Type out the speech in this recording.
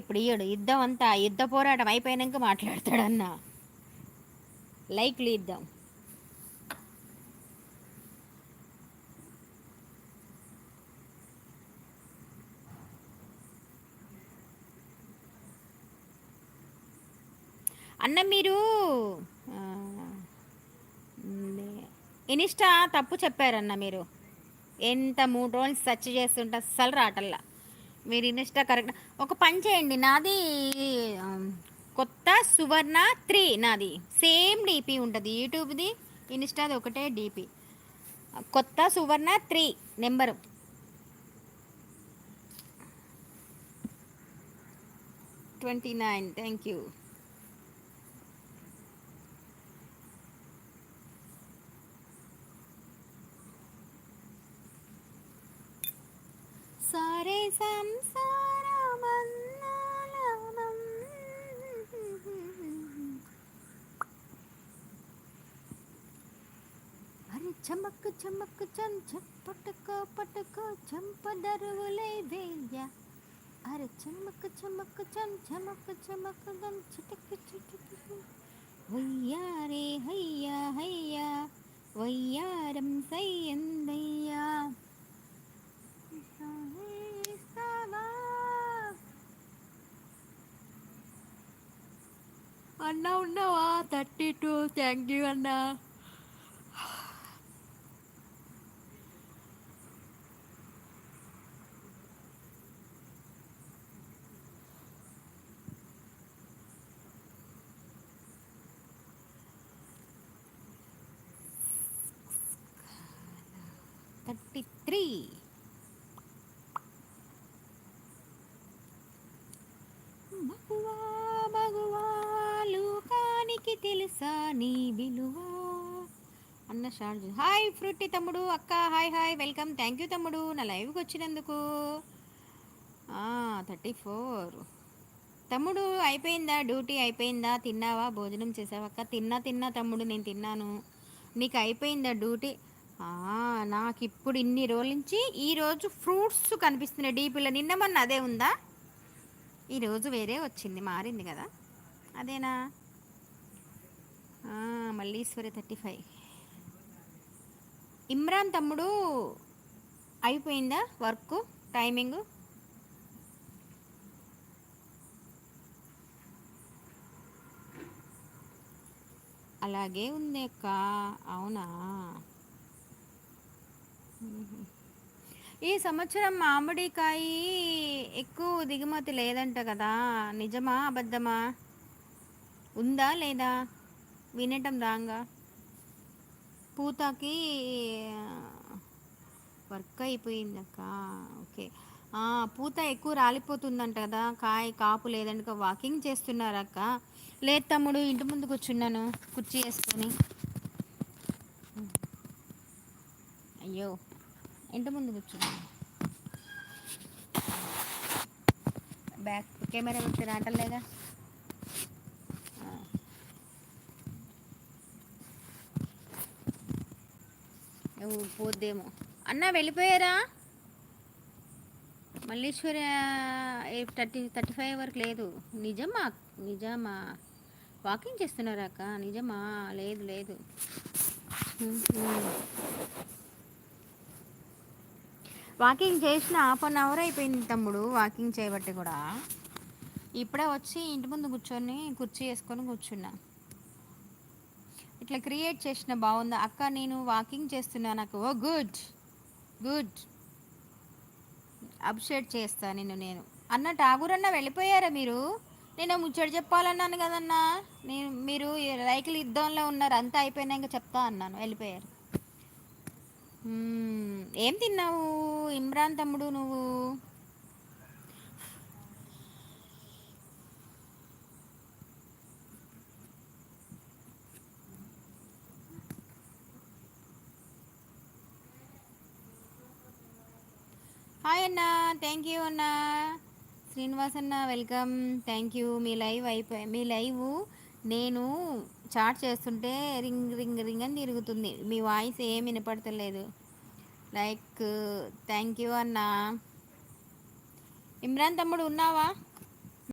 ఇప్పుడు ఇయ్యడు యుద్ధం అంతా యుద్ధ పోరాటం అయిపోయినాక మాట్లాడతాడన్న. లైక్లు ఇద్దాం అన్న మీరు ఇనిస్టా తప్పు చెప్పారన్న మీరు. ఎంత మూడు రోజులు సెర్చ్ చేస్తుంటే అస్సలు రాటల్లా. మీరు ఇన్స్టా కరెక్ట్ ఒక పని చేయండి. నాది కొత్త సువర్ణ త్రీ నాది. సేమ్ డీపీ ఉంటుంది. యూట్యూబ్ది ఇన్స్టాది ఒకటే డీపీ. కొత్త Suvarna three number. Twenty nine. Thank you సారే సంసారమన్నాలనం అరే చమక్ చమక్ చం పట్టుక పట్టుక చంపదరువులే వేయ అరే చమక్ చమక్ చం చమక్ చమక్ చం చిటక్ చిటక్ వయ్యారే హయ్యా హయ్యా వయ్యారం సయ్యందయ్యా అన్న ఉన్నావా థర్టీ టూ థ్యాంక్ యూ అన్న థర్టీ తెలుసా నీ విలువ? అన్న షార్జ్. హాయ్ ఫ్రూటీ తమ్ముడు అక్క hi hi welcome. Thank you తమ్ముడు నా లైవ్కి వచ్చినందుకు. Thirty four. తమ్ముడు అయిపోయిందా? డ్యూటీ అయిపోయిందా? తిన్నావా? భోజనం చేసావా? అక్క తిన్నా తిన్నా తమ్ముడు నేను తిన్నాను. నీకు అయిపోయిందా డ్యూటీ? నాకు ఇప్పుడు ఇన్ని రోజుల నుంచి ఈరోజు ఫ్రూట్స్ కనిపిస్తున్నాయి. డీపీలో నిన్న మొన్న అదే ఉందా? ఈరోజు వేరే వచ్చింది మారింది కదా? అదేనా? Malleswari thirty five. ఇమ్రాన్ తమ్ముడు అయిపోయిందా వర్క్ టైమింగ్? అలాగే ఉంది అక్క. అవునా? ఈ సంవత్సరం మామిడికాయ ఎక్కువ దిగుమతి లేదంట కదా. నిజమా అబద్ధమా? ఉందా లేదా? వినటం రాంగా. పూతకి వర్క్ అయిపోయిందక్క ఓకే. పూత ఎక్కువ రాలిపోతుందంట కదా. కాయ కాపు లేదంట వాకింగ్ చేస్తున్నారక్క లేదు తమ్ముడు ఇంటి ముందు కూర్చున్నాను. కుర్చీ వేసుకొని. అయ్యో. ఇంటి ముందు కూర్చున్నాను. బ్యాక్ కెమెరా పెట్టి లేదా పోద్దేమో. అన్న వెళ్ళిపోయారా? మల్లేశ్వర థర్టీ థర్టీ ఫైవ్ వరకు లేదు. నిజమా? నిజమా? వాకింగ్ చేస్తున్నారా అక్క? నిజమా? లేదు లేదు. వాకింగ్ చేసిన హాఫ్ అన్ అవర్ అయిపోయింది తమ్ముడు వాకింగ్ చేయబట్టి కూడా. ఇప్పుడే వచ్చి ఇంటి ముందు కూర్చొని కుర్చీ వేసుకొని కూర్చున్నా. ఇట్లా క్రియేట్ చేసిన బాగుందా? అక్క నేను వాకింగ్ చేస్తున్నా నాకు. ఓ గుడ్. గుడ్. అప్షేట్ చేస్తా నిన్ను నేను. అన్న ఠాగూర్ వెళ్ళిపోయారా మీరు? నేను ముచ్చడి చెప్పాలన్నాను కదన్నా. నేను మీరు రైకులు యుద్ధంలో ఉన్నారు అంతా అయిపోయినాక చెప్తా అన్నాను. వెళ్ళిపోయారు. ఏం తిన్నావు? ఇమ్రాన్ తమ్ముడు నువ్వు? హాయ్ అన్న థ్యాంక్ యూ అన్న. శ్రీనివాస్ అన్న వెల్కమ్ థ్యాంక్ యూ మీ లైవ్ అయిపోయి మీ లైవ్ నేను చాట్ చేస్తుంటే రింగ్ రింగ్ రింగ్ అని తిరుగుతుంది. మీ వాయిస్ ఏం వినపడతలేదు. లైక్ థ్యాంక్ యూ అన్న. ఇమ్రాన్ తమ్ముడు ఉన్నావా?